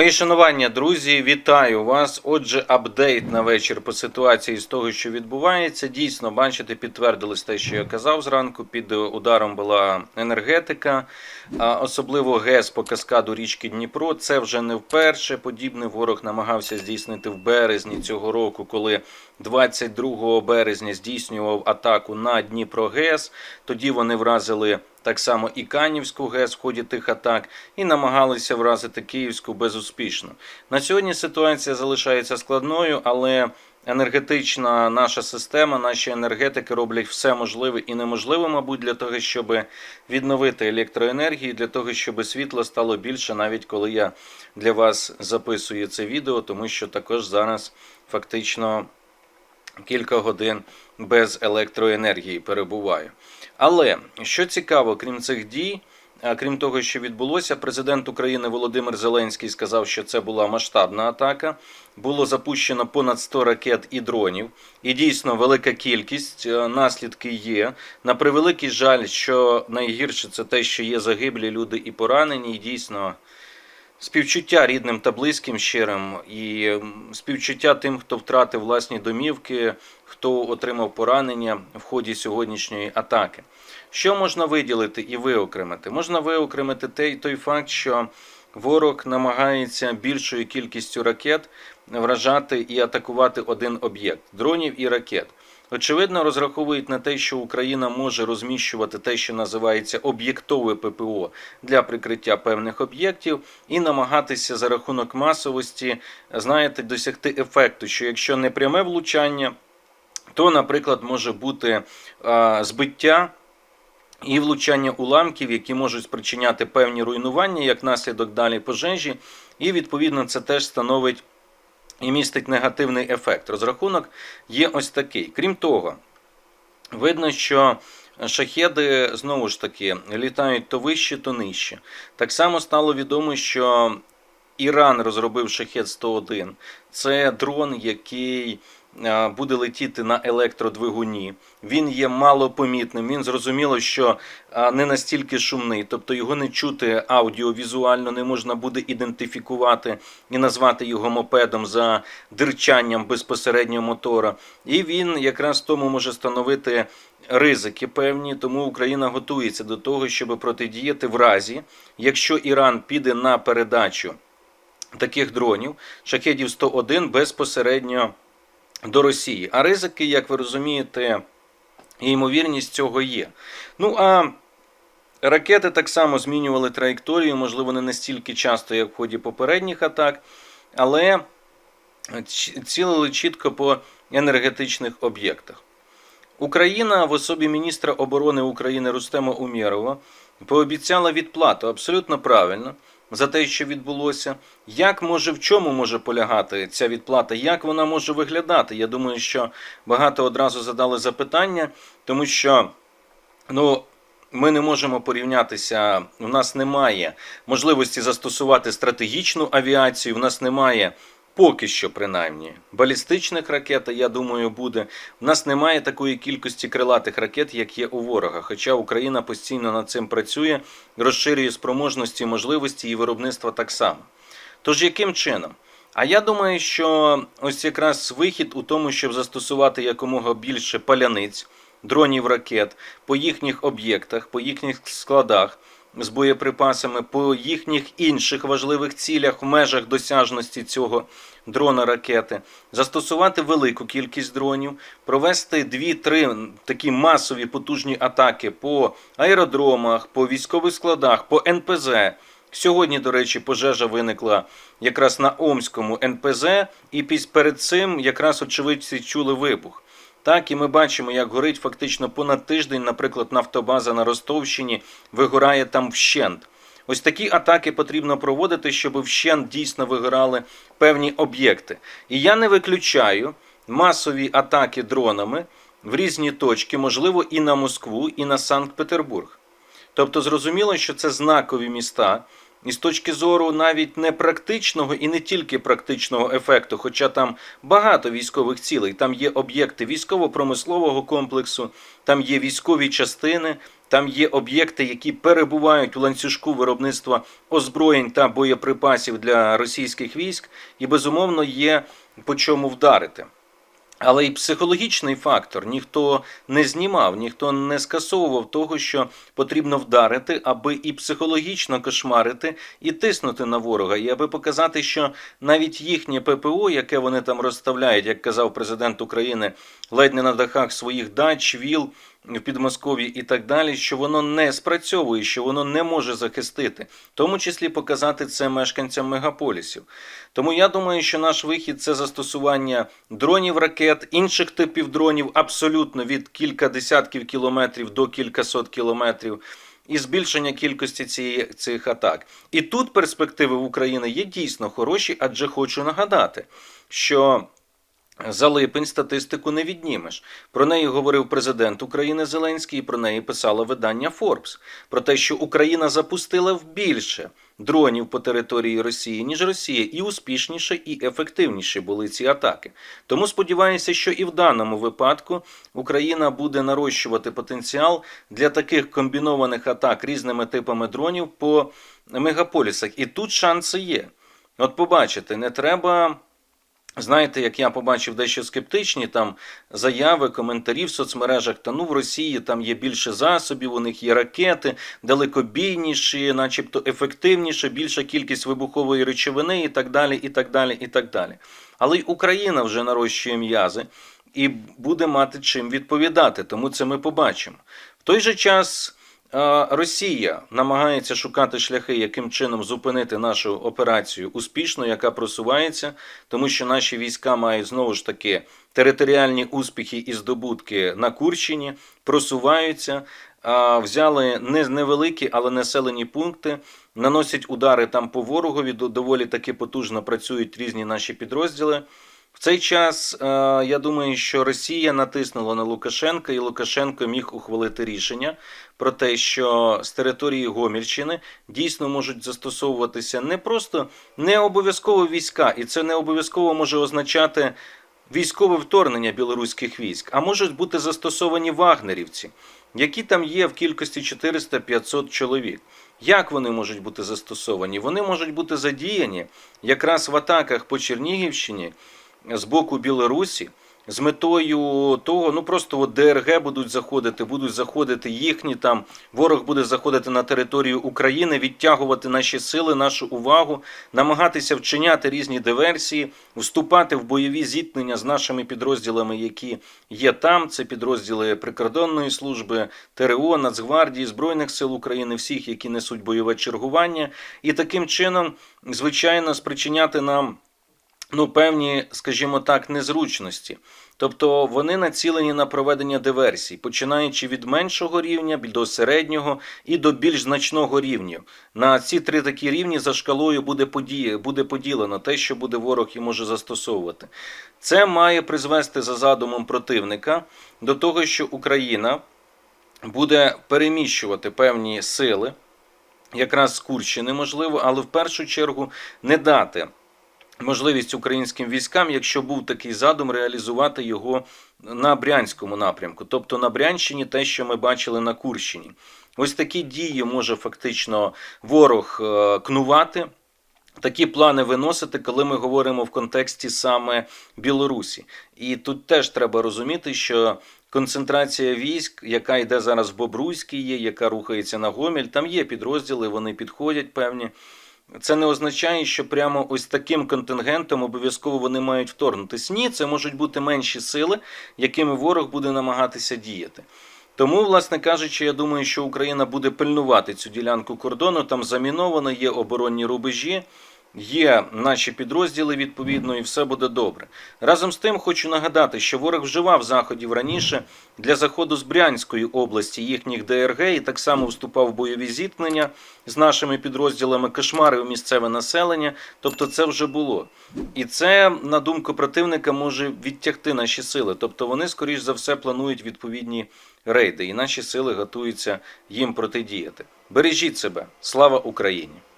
Мої шанування, друзі, вітаю вас. Отже, апдейт на вечір по ситуації з того, що відбувається. Дійсно, бачите, підтвердилось те, що я казав зранку. Під ударом була енергетика, особливо ГЕС по каскаду річки Дніпро. Це вже не вперше. Подібний ворог намагався здійснити в березні цього року, коли 22 березня здійснював атаку на Дніпро ГЕС. Тоді вони вразили. Так само і Канівську ГЕС в ході тих атак і намагалися вразити Київську безуспішно. На сьогодні ситуація залишається складною, але енергетична наша система, наші енергетики роблять все можливе і неможливе, мабуть, для того, щоб відновити електроенергію, для того, щоб світла стало більше, навіть коли я для вас записую це відео, тому що також зараз фактично кілька годин без електроенергії перебуваю. Але що цікаво, крім цих дій, крім того, що відбулося, президент України Володимир Зеленський сказав, що це була масштабна атака. Було запущено понад 100 ракет і дронів, і дійсно велика кількість е, наслідки є. На превеликий жаль, що найгірше це те, що є загиблі люди і поранені, і дійсно. Співчуття рідним та близьким щирим і співчуття тим, хто втратив власні домівки, хто отримав поранення в ході сьогоднішньої атаки. Що можна виділити і виокремити? Можна виокремити той, той факт, що ворог намагається більшою кількістю ракет вражати і атакувати один об'єкт дронів і ракет. Очевидно, розраховують на те, що Україна може розміщувати те, що називається об'єктове ППО для прикриття певних об'єктів, і намагатися за рахунок масовості, знаєте, досягти ефекту, що якщо не пряме влучання, то, наприклад, може бути а, збиття. І влучання уламків, які можуть спричиняти певні руйнування, як наслідок далі пожежі, і відповідно це теж становить і містить негативний ефект. Розрахунок є ось такий. Крім того, видно, що шахеди знову ж таки літають то вище, то нижче. Так само стало відомо, що Іран розробив шахет 101. Це дрон, який буде летіти на електродвигуні. Він є малопомітним. Він зрозуміло, що е, не настільки шумний, тобто його не чути аудіовізуально, не можна буде ідентифікувати і назвати його мопедом за дирчанням безпосередньо мотора. І він якраз тому може становити ризики певні, тому Україна готується до того, щоб протидіяти в разі, якщо Іран піде на передачу таких дронів, шахедів 101 безпосередньо до Росії. А ризики, як ви розумієте, і ймовірність цього є. Ну а ракети так само змінювали траєкторію, можливо, не настільки часто, як в ході попередніх атак, але цілили чітко по енергетичних об'єктах. Україна в особі міністра оборони України Рустема Умєрова пообіцяла відплату абсолютно правильно за те, що відбулося. Як може в чому може полягати ця відплата? Як вона може виглядати? Я думаю, що багато одразу задали запитання, тому що ну. Ми не можемо порівнятися. У нас немає можливості застосувати стратегічну авіацію. У нас немає поки що, принаймні, балістичних ракет. Я думаю, буде. У нас немає такої кількості крилатих ракет, як є у ворога. Хоча Україна постійно над цим працює, розширює спроможності, можливості і виробництва так само. Тож яким чином? А я думаю, що ось якраз вихід у тому, щоб застосувати якомога більше паляниць, дронів ракет по їхніх об'єктах, по їхніх складах з боєприпасами, по їхніх інших важливих цілях в межах досяжності цього дрона ракети, застосувати велику кількість дронів, провести 2-3 такі масові потужні атаки по аеродромах, по військових складах, по НПЗ. Сьогодні, до речі, пожежа виникла якраз на Омському НПЗ, і перед цим якраз очевидці чули вибух. Так, і ми бачимо, як горить фактично понад тиждень, наприклад, нафтобаза на Ростовщині вигорає там вщент. Ось такі атаки потрібно проводити, щоб вщент дійсно вигорали певні об'єкти. І я не виключаю масові атаки дронами в різні точки, можливо, і на Москву, і на Санкт-Петербург. Тобто зрозуміло, що це знакові міста. І з точки зору навіть не практичного і не тільки практичного ефекту, хоча там багато військових цілей, там є об'єкти військово-промислового комплексу, там є військові частини, Там є об'єкти, які перебувають у ланцюжку виробництва озброєнь та боєприпасів для російських військ, і безумовно є по чому вдарити. Але й психологічний фактор ніхто не знімав, ніхто не скасовував того, що потрібно вдарити, аби і психологічно кошмарити, і тиснути на ворога, і аби показати, що навіть їхнє ППО, яке вони там розставляють, як казав президент України, ледь не на дахах своїх дач, віл в Підмосков'ї і так далі, що воно не спрацьовує, що воно не може захистити, в тому числі показати це мешканцям мегаполісів. Тому я думаю, що наш вихід це застосування дронів, ракет, інших типів дронів, абсолютно від кілька десятків кілометрів до кількасот кілометрів. І збільшення кількості цієї, цих атак. І тут перспективи в Україні є дійсно хороші, адже хочу нагадати, що за липень статистику не віднімеш. Про неї говорив президент України Зеленський, і про неї писало видання Forbes. Про те, що Україна запустила в більше дронів по території Росії, ніж Росія, і успішніше, і ефективніше були ці атаки. Тому сподіваюся, що і в даному випадку Україна буде нарощувати потенціал для таких комбінованих атак різними типами дронів по мегаполісах. І тут шанси є. От побачите, не треба. Знаєте, як я побачив дещо скептичні там заяви, коментарі в соцмережах, та ну в Росії там є більше засобів, у них є ракети, далекобійніші, начебто ефективніше, більша кількість вибухової речовини і так далі, і так далі, і так далі. Але й Україна вже нарощує м'язи і буде мати чим відповідати, тому це ми побачимо. В той же час. Росія намагається шукати шляхи, яким чином зупинити нашу операцію успішно, яка просувається, тому що наші війська мають знову ж таки територіальні успіхи і здобутки на Курщині, просуваються, взяли не невеликі, але населені пункти, наносять удари там по ворогові. до- Доволі таки потужно працюють різні наші підрозділи. В цей час е, я думаю, що Росія натиснула на Лукашенка, і Лукашенко міг ухвалити рішення про те, що з території Гомільщини дійсно можуть застосовуватися не просто не обов'язково війська, і це не обов'язково може означати військове вторгнення білоруських військ, а можуть бути застосовані вагнерівці, які там є в кількості 400-500 чоловік. Як вони можуть бути застосовані? Вони можуть бути задіяні якраз в атаках по Чернігівщині з боку Білорусі з метою того, ну просто от ДРГ будуть заходити, будуть заходити їхні там. Ворог буде заходити на територію України, відтягувати наші сили, нашу увагу, намагатися вчиняти різні диверсії, вступати в бойові зіткнення з нашими підрозділами, які є там. Це підрозділи прикордонної служби, ТРО, Нацгвардії, Збройних сил України, всіх, які несуть бойове чергування, і таким чином, звичайно, спричиняти нам ну, певні, скажімо так, незручності. Тобто вони націлені на проведення диверсій, починаючи від меншого рівня до середнього і до більш значного рівня. На ці три такі рівні за шкалою буде подія, буде поділено те, що буде ворог і може застосовувати. Це має призвести за задумом противника до того, що Україна буде переміщувати певні сили, якраз з Курщини, можливо, але в першу чергу не дати можливість українським військам, якщо був такий задум, реалізувати його на Брянському напрямку, тобто на Брянщині, те, що ми бачили на Курщині. Ось такі дії може фактично ворог е, кнувати. Такі плани виносити, коли ми говоримо в контексті саме Білорусі. І тут теж треба розуміти, що концентрація військ, яка йде зараз в Бобруйській, є, яка рухається на Гоміль, там є підрозділи, вони підходять певні. Це не означає, що прямо ось таким контингентом обов'язково вони мають вторгнутися. Ні, це можуть бути менші сили, якими ворог буде намагатися діяти. Тому, власне кажучи, я думаю, що Україна буде пильнувати цю ділянку кордону. Там заміновано, є оборонні рубежі, є наші підрозділи відповідно, і все буде добре. Разом з тим, хочу нагадати, що ворог вживав заходів раніше для заходу з Брянської області їхніх ДРГ і так само вступав в бойові зіткнення з нашими підрозділами, кошмарив місцеве населення. Тобто, це вже було. І це, на думку противника, може відтягти наші сили. Тобто, вони, скоріш за все, планують відповідні рейди, і наші сили готуються їм протидіяти. Бережіть себе, слава Україні!